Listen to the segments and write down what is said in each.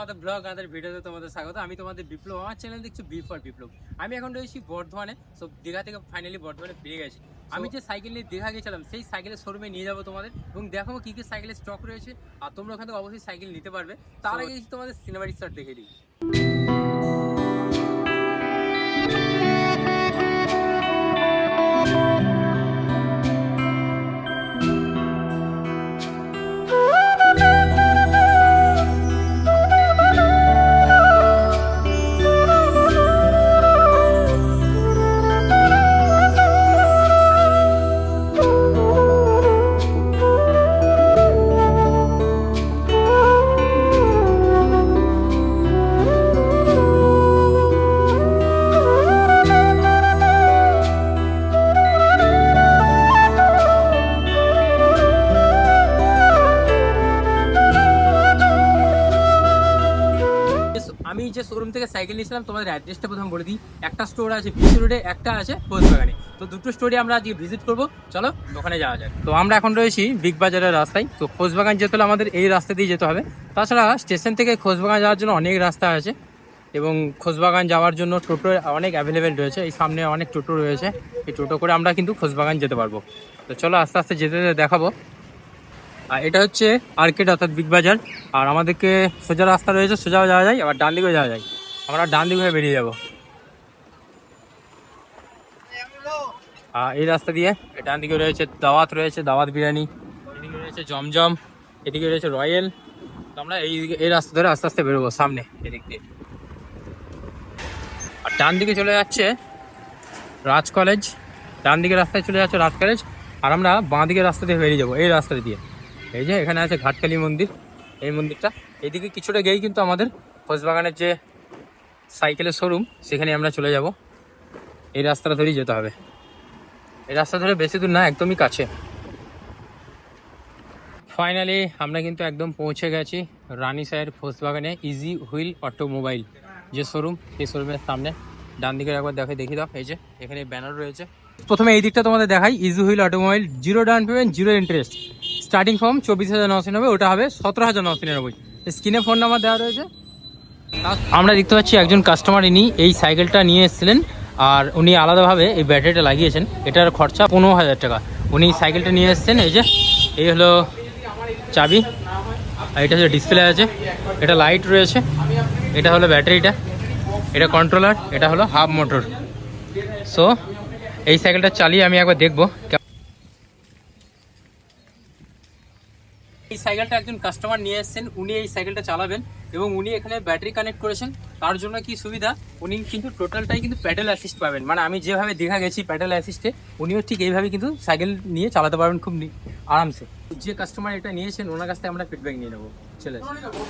আমাদের ব্লগ আমাদের ভিডিওতে তোমাদের স্বাগত। আমি তোমাদের বিপ্লব আমার চ্যানেল দেখছ বি ফর বিপ্লব। আমি এখন রয়েছি বর্ধমানে সো দীঘা থেকে ফাইনালি বর্ধমানে ফিরে গেছি। আমি যে সাইকেল নিয়ে দীঘা গেছিলাম সেই সাইকেলের শোরুমে নিয়ে যাব তোমাদের এবং দেখো কি কি সাইকেলের স্টক রয়েছে আর তোমরা ওখান থেকে অবশ্যই সাইকেল নিতে পারবে। তার আগে তোমাদের সিনেমাটিক স্টার দেখে দিই সাইকেল নিয়েছিলাম, তোমাদের অ্যাড্রেসটা প্রথম বলে দিই। একটা স্টোর আছে বিসি রোডে একটা আছে বাগানে তো দুটো স্টোরে আমরা আজকে ভিজিট করব। চলো, ওখানে যাওয়া যায় তো আমরা এখন রয়েছি বিগ বাজারের রাস্তায়। তো খোঁজবাগান যেতে হলে আমাদের এই রাস্তা দিয়ে যেতে হবে। তাছাড়া স্টেশন থেকে খোঁজবাগান যাওয়ার জন্য অনেক রাস্তা আছে। এবং খোঁজবাগান যাওয়ার জন্য টোটো অনেক অ্যাভেলেবেল রয়েছে। এই সামনে অনেক টোটো রয়েছে। এই টোটো করে আমরা কিন্তু খোঁজবাগান যেতে পারব। তো চলো আস্তে আস্তে যেতে যেতে দেখাবো। আর এটা হচ্ছে আর্কেড, অর্থাৎ বিগ বাজার আর আমাদেরকে সোজা রাস্তা রয়েছে। সোজাও যাওয়া যায়, আবার ডান দিকেও যাওয়া যায়। আমরা ডান দিকে হয়ে বেরিয়ে যাব। এই রাস্তা দিয়ে। ডান দিকে রয়েছে দাওয়াত রয়েছে দাওয়াত বিরিয়ানি, এদিকে রয়েছে জমজম, এদিকে রয়েছে রয়্যাল। আমরা এই দিকে এই রাস্তা ধরে আস্তে আস্তে বেরোবো, সামনে, এদিক দিয়ে। আর ডান দিকে চলে যাচ্ছে রাজ কলেজ। ডান দিকে রাস্তায় চলে যাচ্ছে রাজ কলেজ। আর আমরা বাঁ দিকের রাস্তা দিয়ে বেরিয়ে যাব, এই রাস্তা দিয়ে। এই যে এখানে আছে ঘাটকালী মন্দির, এই মন্দিরটা। এদিকে কিছুটা গিয়েই কিন্তু আমাদের খোঁজবাগানের যে সাইকেলের শোরুম, সেখানে আমরা চলে যাব। এই রাস্তাটা ধরেই যেতে হবে। এই রাস্তা ধরে বেশি দূর না, একদমই কাছে। ফাইনালি আমরা কিন্তু একদম পৌঁছে গেছি রানী সাহের খোঁজবাগানে ইজি হুইল অটোমোবাইল যে শোরুম, সেই শোরুমের সামনে। ডান দিকে একবার দেখে, দেখি দাও, এই যে, এখানে ব্যানার রয়েছে। প্রথমে এই দিকটা তোমাদের দেখাই easy wheel automobile zero down payment zero interest starting from চব্বিশ হাজার নশো নব্বই, ওটা হবে সতেরো হাজার নশো নিরানব্বই। স্ক্রিনে ফোন নাম্বার দেওয়া রয়েছে। আমরা দেখতে পাচ্ছি একজন কাস্টমার ইনি এই সাইকেলটা নিয়ে এসেছিলেন, আর উনি আলাদাভাবে এই ব্যাটারিটা লাগিয়েছেন। এটার খরচা পনেরো হাজার টাকা। উনি সাইকেলটা নিয়ে এসেছেন, এই যে, এই হলো চাবি, আর এটা হচ্ছে ডিসপ্লে আছে। এটা লাইট রয়েছে। এটা হলো ব্যাটারিটা এটা কন্ট্রোলার এটা হলো হাফ মোটর সো এই সাইকেলটা চালিয়ে আমি একবার দেখব। সাইকেলটা একজন কাস্টমার নিয়ে এসেছেন, উনি এই সাইকেলটা চালাবেন এবং উনি এখানে ব্যাটারি কানেক্ট করেছেন। তার জন্য কি সুবিধা? উনি কিন্তু টোটালটাই কিন্তু প্যাডেল অ্যাসিস্ট পাবেন। মানে আমি যেভাবে দীঘা গেছি প্যাডেল অ্যাসিস্টে উনিও ঠিক এইভাবে কিন্তু সাইকেল নিয়ে চালাতে পারবেন খুব আরামসে। যে কাস্টমার এটা নিয়েছেন, ওনার কাছ থেকে আমরা ফিডব্যাক নিয়ে নেব। চলে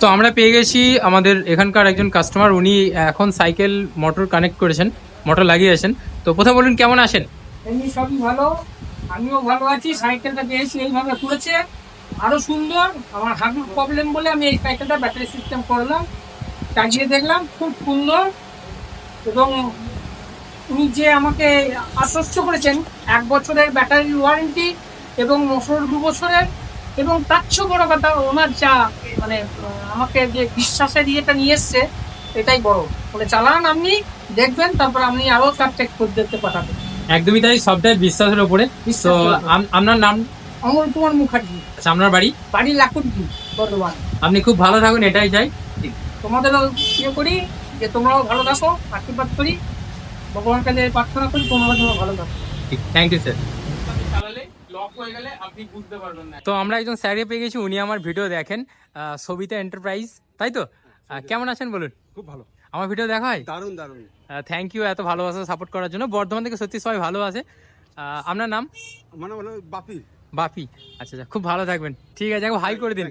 তো আমরা পেয়ে গেছি আমাদের এখানকার একজন কাস্টমার উনি এখন সাইকেল মোটর কানেক্ট করেছেন মোটর লাগিয়েছেন তো প্রথমে বলুন, কেমন আসেন এমনি সবই ভালো। আমিও ভালো আছি, সাইকেলটা পেয়েছি, এইভাবে করেছে আরও সুন্দর। আমার হাঁটুর প্রবলেম বলে আমি এই সাইকেলটা ব্যাটারি সিস্টেম করলাম চালিয়ে দেখলাম খুব সুন্দর। এবং উনি যে আমাকে আশ্বস্ত করেছেন এক বছরের ব্যাটারি ওয়ারেন্টি এবং মোটর দু বছরের এবং তার চেয়েও বড় কথা ওনার যা মানে আমাকে যে বিশ্বাসের ইয়েটা নিয়ে এসছে এটাই বড়। বলে চালান আপনি দেখবেন তারপর আপনি আরও তার চেক করে দেখতে পাঠাবেন। একদমই তাই সবটাই বিশ্বাসের উপরে। আপনার নাম? অমল কুমার মুখার্জি। আচ্ছা আপনার বাড়ি? বাড়ি লাকুদ্দি বর্ধমান। আপনি খুব ভালো থাকুন এটাই চাই। তোমাদেরও ইয়ে করি যে তোমরাও ভালো থাকো আশীর্বাদ করি। ভগবানের কাছে প্রার্থনা করি তোমরা যেন ভালো থাকো। ঠিক থ্যাংক ইউ স্যার তো আমরা একজন স্যারে পেয়ে গেছি উনি আমার ভিডিও দেখেন সবিতা এন্টারপ্রাইজ তাই তো? কেমন আছেন বলুন? খুব ভালো। আমার ভিডিও দেখা হয়? দারুণ দারুণ। থ্যাংক ইউ এত ভালোবাসা সাপোর্ট করার জন্য। বর্ধমান থেকে সত্যি সবাই ভালোবাসে আহ, আপনার নাম? মানে মানে বাপি বাপি আচ্ছা আচ্ছা খুব ভালো থাকবেন। ঠিক আছে একবার হাই করে দিন।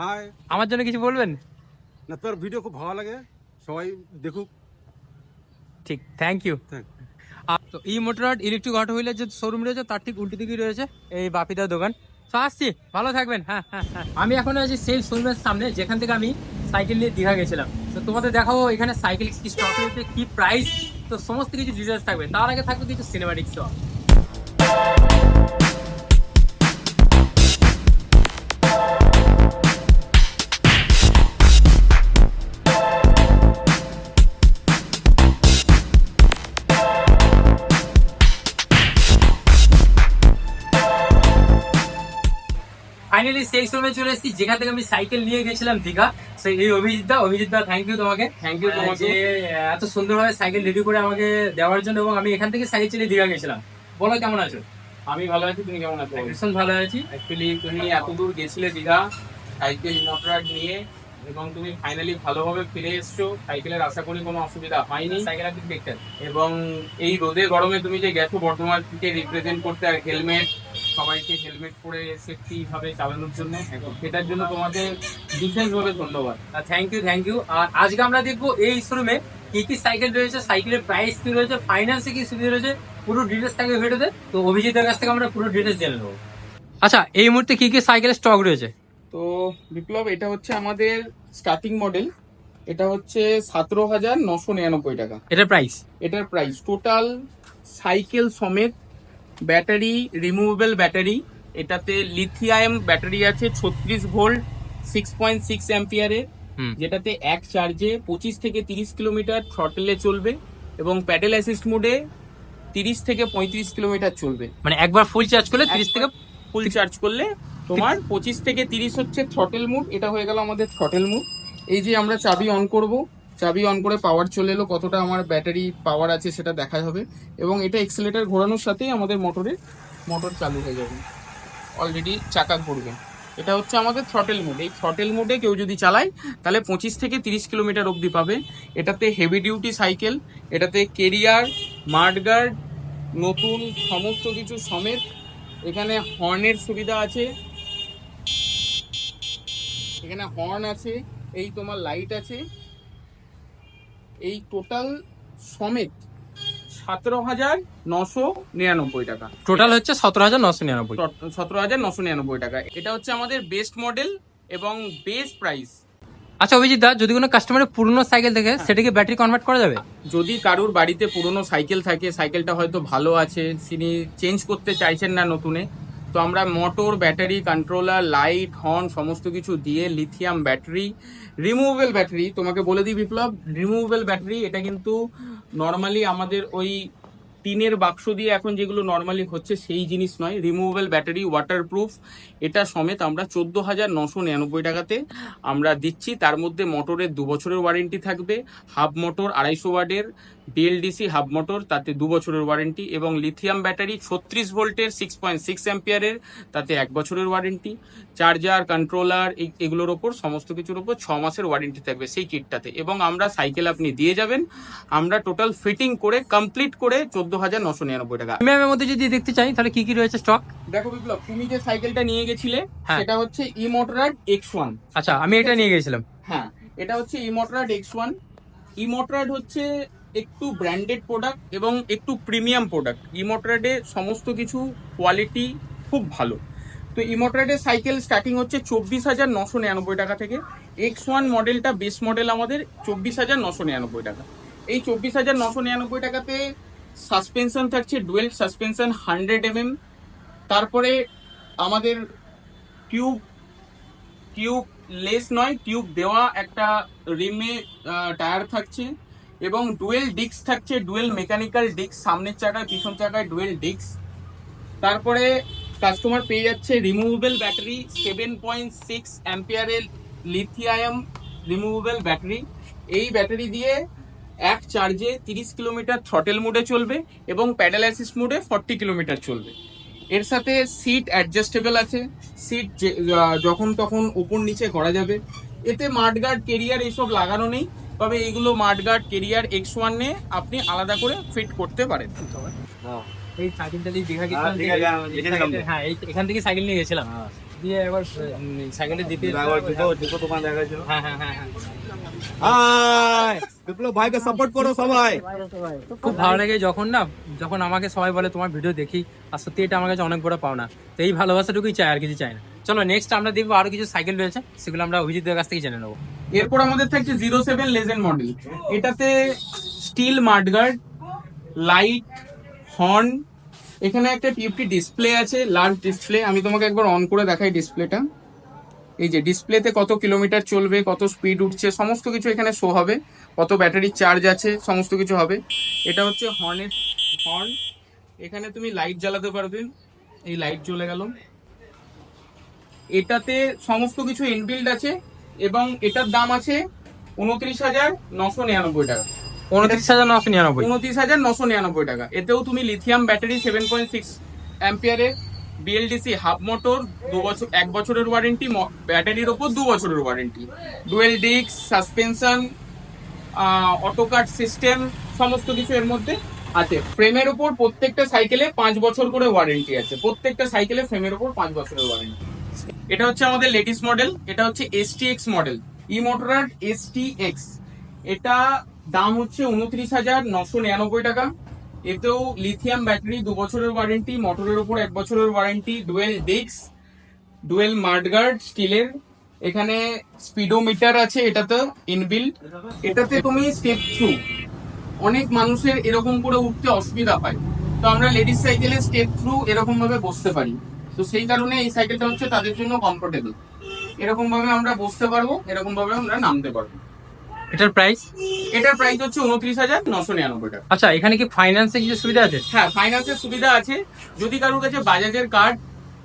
হাই আমার জন্য কিছু বলবেন? না তোর ভিডিও খুব ভালো লাগে। সবাই দেখুক। ঠিক থ্যাংক ইউ তো এই মোটর ইলেকট্রিক অটো হুইলের যে শোরুম রয়েছে তার ঠিক উল্টো দিকেই রয়েছে এই বাপিদার দোকান। তো আসছি। ভালো থাকবেন। হ্যাঁ হ্যাঁ হ্যাঁ। আমি এখন আছি সেই শোরুমের সামনে যেখান থেকে আমি সাইকেল নিয়ে দীঘা গেছিলাম। তো তোমাদের দেখাবো এখানে সাইকেল কি স্টক রয়েছে কি প্রাইস তো সমস্ত কিছু ডিটেলস থাকবে। তার আগে থাকবে কিছু সিনেমাটিক শো ফাইনালি সেই সময় চলে এসেছি যেখান থেকে আমি সাইকেল নিয়ে গেছিলাম দীঘা। সেই এই অভিজিৎ দা অভিজিৎ দা থ্যাংক ইউ তোমাকে। থ্যাংক ইউ তোমাকে এত সুন্দরভাবে সাইকেল রেডি করে আমাকে দেওয়ার জন্য এবং আমি এখান থেকে সাইকেল চালিয়ে দীঘা গেছিলাম। বলো কেমন আছো? আমি ভালো আছি তুমি কেমন আছো? ভীষণ ভালো আছি। অ্যাকচুয়ালি তুমি এত দূর গেছিলে দীঘা সাইকেল মোটর নিয়ে এবং তুমি ফাইনালি ভালোভাবে ফিরে এসছো। সাইকেলের আশা করি কোনো অসুবিধা হয়নি। সাইকেল এবং এই রোদে গরমে তুমি যে গেছো বর্ধমান থেকে রিপ্রেজেন্ট করতে আর হেলমেট সবাইকে হেলমেট পরে সেফটি ভাবে চালানোর জন্য। সেটার জন্য তোমাকে বিশেষভাবে ধন্যবাদ। থ্যাংক ইউ থ্যাংক ইউ আর আজকে আমরা দেখব এই শোরুমে কি কি সাইকেল রয়েছে সাইকেলের প্রাইস কি রয়েছে ফাইন্যান্সে কি সুবিধা রয়েছে পুরো ডিটেলস থাকবে ভিডিওতে তো অভিজিতের কাছ থেকে আমরা পুরো ডিটেলস জেনে নেব। আচ্ছা এই মুহূর্তে কি কি সাইকেলের স্টক রয়েছে? তো বিপ্লব এটা হচ্ছে আমাদের স্টার্টিং মডেল এটা হচ্ছে সতেরো হাজার নশো নিরানব্বই টাকা। এটার প্রাইস এটার প্রাইস টোটাল সাইকেল সমেত ব্যাটারি রিমুভেবল ব্যাটারি এটাতে লিথিয়াম ব্যাটারি আছে ছত্রিশ ভোল্ট সিক্স পয়েন্ট সিক্স অ্যাম্পিয়ারের। যেটাতে এক চার্জে পঁচিশ থেকে তিরিশ কিলোমিটার থ্রটেলে চলবে এবং প্যাডেল অ্যাসিস্ট মোডে তিরিশ থেকে পঁয়ত্রিশ কিলোমিটার চলবে মানে একবার ফুল চার্জ করলে তিরিশ থেকে ফুল চার্জ করলে তোমার পঁচিশ থেকে তিরিশ হচ্ছে থ্রটেল মুড এটা হয়ে গেল আমাদের থ্রটেল মুড এই যে আমরা চাবি অন করব চাবি অন করে পাওয়ার চলে এলো, কতটা আমার ব্যাটারি পাওয়ার আছে সেটা দেখা হবে। এবং এটা এক্সেলেটার ঘোরানোর সাথেই আমাদের মোটরে মোটর চালু হয়ে যাবে। অলরেডি চাকা ঘুরবে। এটা হচ্ছে আমাদের থ্রটেল মোড এই থ্রটেল মোডে কেউ যদি চালায়, তাহলে পঁচিশ থেকে তিরিশ কিলোমিটার অবধি পাবে। এটাতে হেভি ডিউটি সাইকেল এটাতে কেরিয়ার মাঠগার্ড নতুন সমস্ত কিছু সমেত এখানে হর্নের সুবিধা আছে। এখানে হর্ন আছে, এই তোমার লাইট আছে। এই টোটাল সমেত সতেরো হাজার নশো নিরানব্বই টাকা। টোটাল হচ্ছে সতেরো হাজার নশো নিরানব্বই। সতেরো হাজার নশো নিরানব্বই টাকা। এটা হচ্ছে আমাদের বেস্ট মডেল এবং বেস্ট প্রাইস আচ্ছা অভিজিৎ দা যদি কোনো কাস্টমারের পুরনো সাইকেল দেখে সেটাকে ব্যাটারি কনভার্ট করা যাবে? যদি কারুর বাড়িতে পুরনো সাইকেল থাকে সাইকেলটা হয়তো ভালো আছে তিনি চেঞ্জ করতে চাইছেন না নতুনে তো আমরা motor, battery controller light horn সমস্ত কিছু দিয়ে লিথিয়াম ব্যাটারি রিমুভেবল ব্যাটারি তোমাকে বলে দিই বিপ্লব রিমুভেবল ব্যাটারি এটা কিন্তু নর্মালি আমাদের ওই টিনের বাক্স দিয়ে এখন যেগুলো নর্মালি হচ্ছে সেই জিনিস নয়। রিমুভেবল ব্যাটারি ওয়াটারপ্রুফ এটা সমেত আমরা চোদ্দ হাজার নশো নিরানব্বই টাকাতে আমরা দিচ্ছি। তার মধ্যে মোটরের দু বছরের ওয়ারেন্টি থাকবে। হাফ মোটর আড়াইশো ওয়ার্ডের বিএলডিসি হাফ মোটর তাতে দু বছরের ওয়ারেন্টি এবং লিথিয়াম ব্যাটারি ছত্রিশ ভোল্টের সিক্স পয়েন্ট সিক্স অ্যাম্পিয়ারের তাতে এক বছরের ওয়ারেন্টি চার্জার কন্ট্রোলার এগুলোর ওপর সমস্ত কিছুর ওপর ছ মাসের ওয়ারেন্টি থাকবে সেই কিটটাতে এবং আমরা সাইকেল আপনি দিয়ে যাবেন আমরা টোটাল ফিটিং করে কমপ্লিট করে চোদ্দ হাজার নশো নিরানব্বই টাকা। প্রিমিয়ামের মধ্যে যদি দেখতে চাই তাহলে কি কি রয়েছে স্টক দেখো বিপ্লব তুমি যে সাইকেলটা নিয়ে গেছিলে হ্যাঁ। সেটা হচ্ছে ই মোটরার এক্স ওয়ান আচ্ছা আমি এটা নিয়ে গেছিলাম। হ্যাঁ এটা হচ্ছে ই ইমোটরাড এক্স ওয়ান ইমোটরাড হচ্ছে একটু ব্র্যান্ডেড প্রোডাক্ট এবং একটু প্রিমিয়াম প্রোডাক্ট ইমোটরাডে সমস্ত কিছু কোয়ালিটি খুব ভালো। তো ইমোটরাডের সাইকেল স্টার্টিং হচ্ছে চব্বিশ হাজার নশো নিরানব্বই টাকা থেকে। এক্স ওয়ান মডেলটা বেস মডেল আমাদের চব্বিশ হাজার নশো নিরানব্বই টাকা। এই চব্বিশ হাজার নশো নিরানব্বই টাকাতে সাসপেনশন থাকছে ডুয়েল সাসপেনশন হান্ড্রেড এমএম তারপরে আমাদের টিউব টিউব লেস নয় টিউব দেওয়া একটা রিমে টায়ার থাকছে। এবং ডুয়েল ডিস্ক থাকছে, ডুয়েল মেকানিক্যাল ডিস্ক, সামনের চাকায়, পিছন চাকায় ডুয়েল ডিস্ক। তারপরে কাস্টমার পেয়ে যাচ্ছে removable battery seven point six অ্যাম্পিয়ারের লিথিয়াম রিমুভেবল ব্যাটারি এই ব্যাটারি দিয়ে এক চার্জে তিরিশ কিলোমিটার থ্রটেল মোডে চলবে এবং প্যাডেল অ্যাসিস মোডে ফর্টি কিলোমিটার চলবে। এর সাথে সিট অ্যাডজাস্টেবল আছে। সিট যখন তখন উপর নিচে করা যাবে। এতে মাঠগার্ড কেরিয়ার এইসব লাগানো নেই। তবে এইগুলো মাঠগার্ড কেরিয়ার এক্স ওয়ানে আপনি আলাদা করে ফিট করতে পারেন। এই সাইকেলটা দিয়ে দীঘা হ্যাঁ, তো। হ্যাঁ এখান থেকে সাইকেল নিয়ে গেছিলাম। দিয়ে দিতে দোকান হ্যাঁ হ্যাঁ হ্যাঁ হ্যাঁ। হাই! বিপ্লব ভাইকে সাপোর্ট করো সবাই। খুব ভালো লাগে যখন না যখন আমাকে সবাই বলে তোমার ভিডিও দেখি। আর সত্যি এটা আমার কাছে অনেক বড় পাওনা। তো এই ভালোবাসাটুকুই চাই আর কিছু চাই না। চলো নেক্সট আমরা দেখব আরও কিছু সাইকেল রয়েছে সেগুলো আমরা অভিজিতের কাছ থেকে জেনে নেব। এরপর আমাদের থাকছে জিরো সেভেন লেজেন্ড মডেল এটাতে স্টিল মাঠগার্ড লাইট হর্ন এখানে একটা টিএফটি ডিসপ্লে আছে লার্জ ডিসপ্লে আমি তোমাকে একবার অন করে দেখাই ডিসপ্লেটা এই যে ডিসপ্লেতে কত কিলোমিটার চলবে, কত স্পিড উঠছে, সমস্ত কিছু এখানে শো হবে। কত ব্যাটারি চার্জ আছে, সমস্ত কিছু হবে। এটা হচ্ছে হর্নের হর্ন এখানে তুমি লাইট জ্বালাতে পারবে। এই লাইট চলে গেল। এটাতে সমস্ত কিছু ইনবিল্ড আছে। এবং এটার দাম আছে উনত্রিশ হাজার নশো নিরানব্বই টাকা। উনত্রিশ হাজার নশো নিরানব্বই। উনত্রিশ হাজার নশো নিরানব্বই টাকা। এতেও তুমি lithium battery seven point six অ্যাম্পিয়ারের বিএলডিসি হাফ মোটর দু বছর এক বছরের ওয়ারেন্টি ব্যাটারির ওপর দু বছরের warranty dual disc suspension auto cut system সমস্ত কিছু এর মধ্যে আছে। ফ্রেমের ওপর প্রত্যেকটা সাইকেলে পাঁচ বছর করে ওয়ারেন্টি আছে। প্রত্যেকটা সাইকেলে ফ্রেমের ওপর পাঁচ বছরের ওয়ারেন্টি এটা হচ্ছে আমাদের লেটেস্ট মডেল এটা হচ্ছে এসটিএক্স মডেল ই মোটরার এসটিএক্স এটা দাম হচ্ছে উনত্রিশ হাজার নশো নিরানব্বই টাকা। এতেও লিথিয়াম ব্যাটারি দু বছরের ওয়ারেন্টি মোটরের উপর এক বছরের warranty dual disc dual mudguard স্টিলের এখানে স্পিডোমিটার আছে এটাতে ইনবিল্ড এটাতে তুমি স্টেপ থ্রু অনেক মানুষের এরকম করে উঠতে অসুবিধা পায়। তো আমরা লেডিস সাইকেলে স্টেপ থ্রু এরকম ভাবে বসতে পারি। তো সেই কারণে এই সাইকেলটা হচ্ছে তাদের জন্য কমফোর্টেবল এরকম ভাবে আমরা বসতে পারব এরকম ভাবে আমরা নামতে পারব। এটার প্রাইস এটার প্রাইস হচ্ছে উনত্রিশ হাজার নশো নিরানব্বই টাকা। আচ্ছা এখানে কি ফাইন্যান্সে কিছু সুবিধা আছে? হ্যাঁ ফাইন্যান্সের সুবিধা আছে। যদি কারোর কাছে বাজাজের কার্ড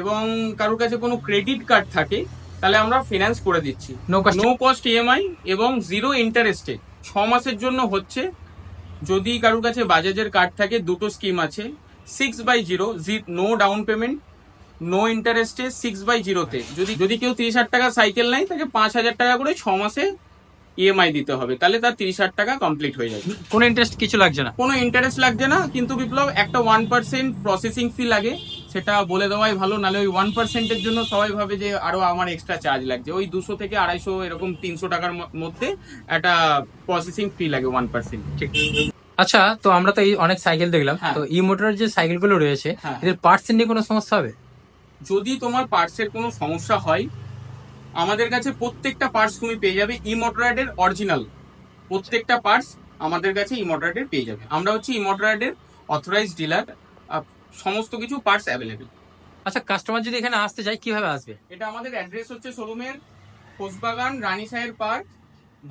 এবং কারোর কাছে কোনো ক্রেডিট কার্ড থাকে তাহলে আমরা ফিনান্স করে দিচ্ছি। নো কস্ট ইএমআই এবং জিরো ইন্টারেস্টে ছ মাসের জন্য হচ্ছে যদি কারোর কাছে বাজাজের কার্ড থাকে দুটো স্কিম আছে। Six by zero no down payment no ইন্টারেস্টে সিক্স বাই জিরোতে যদি যদি কেউ তিরিশ হাজার টাকা সাইকেল নেয় তাকে পাঁচ হাজার টাকা করে ছ মাসে ইএমআই দিতে হবে। তাহলে তার তিরিশ হাজার টাকা কমপ্লিট হয়ে যাবে। কোনো ইন্টারেস্ট কিছু লাগছে না? কোনো ইন্টারেস্ট লাগছে না কিন্তু বিপ্লব একটা ওয়ান পার্সেন্ট প্রসেসিং ফি লাগে। সেটা বলে দেওয়াই ভালো নালে ওই ওয়ান পার্সেন্টের জন্য সবাই ভাবে যে আরও আমার এক্সট্রা চার্জ লাগছে। ওই দুশো থেকে আড়াইশো এরকম তিনশো টাকার মধ্যে একটা প্রসেসিং ফি লাগে ওয়ান পার্সেন্ট ঠিক। আচ্ছা তো আমরা তো এই অনেক সাইকেল দেখলাম। হ্যাঁ। তো ই মোটরের যে সাইকেলগুলো রয়েছে হ্যাঁ। এদের পার্টস নিয়ে কোনো সমস্যা হবে? যদি তোমার পার্টসের কোনো সমস্যা হয় আমাদের কাছে প্রত্যেকটা পার্টস তুমি পেয়ে যাবে ই মোটরাইডের অরিজিনাল। প্রত্যেকটা পার্টস আমাদের কাছে ই মোটরাইডের পেয়ে যাবে। আমরা হচ্ছে ই মোটরাইডের অথরাইজ ডিলার সমস্ত কিছু পার্টস অ্যাভেলেবেল। আচ্ছা কাস্টমার যদি এখানে আসতে চায় কীভাবে আসবে? এটা আমাদের অ্যাড্রেস হচ্ছে শোরুমের খোসবাগান রানী সাহের পার্ক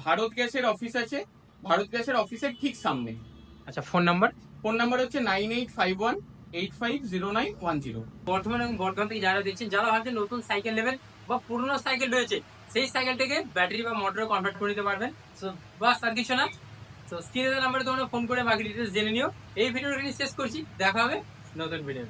ভারত গ্যাসের অফিস আছে। ভারত গ্যাসের অফিসের ঠিক সামনে। আচ্ছা ফোন নাম্বার? ফোন নাম্বার হচ্ছে nine eight five one eight five zero nine one zero থেকে যারা নতুন সাইকেল নেবেন বা সাইকেল রয়েছে, সেই সাইকেলটাকে ব্যাটারি বা কনভার্ট নিতে পারবেন। সো বাস আর কিছু না। তো নাম্বারে তোমরা ফোন করে বাকি ডিটেলস জেনে নিও। এই ভিডিও শেষ করছি। দেখা হবে নতুন ভিডিও.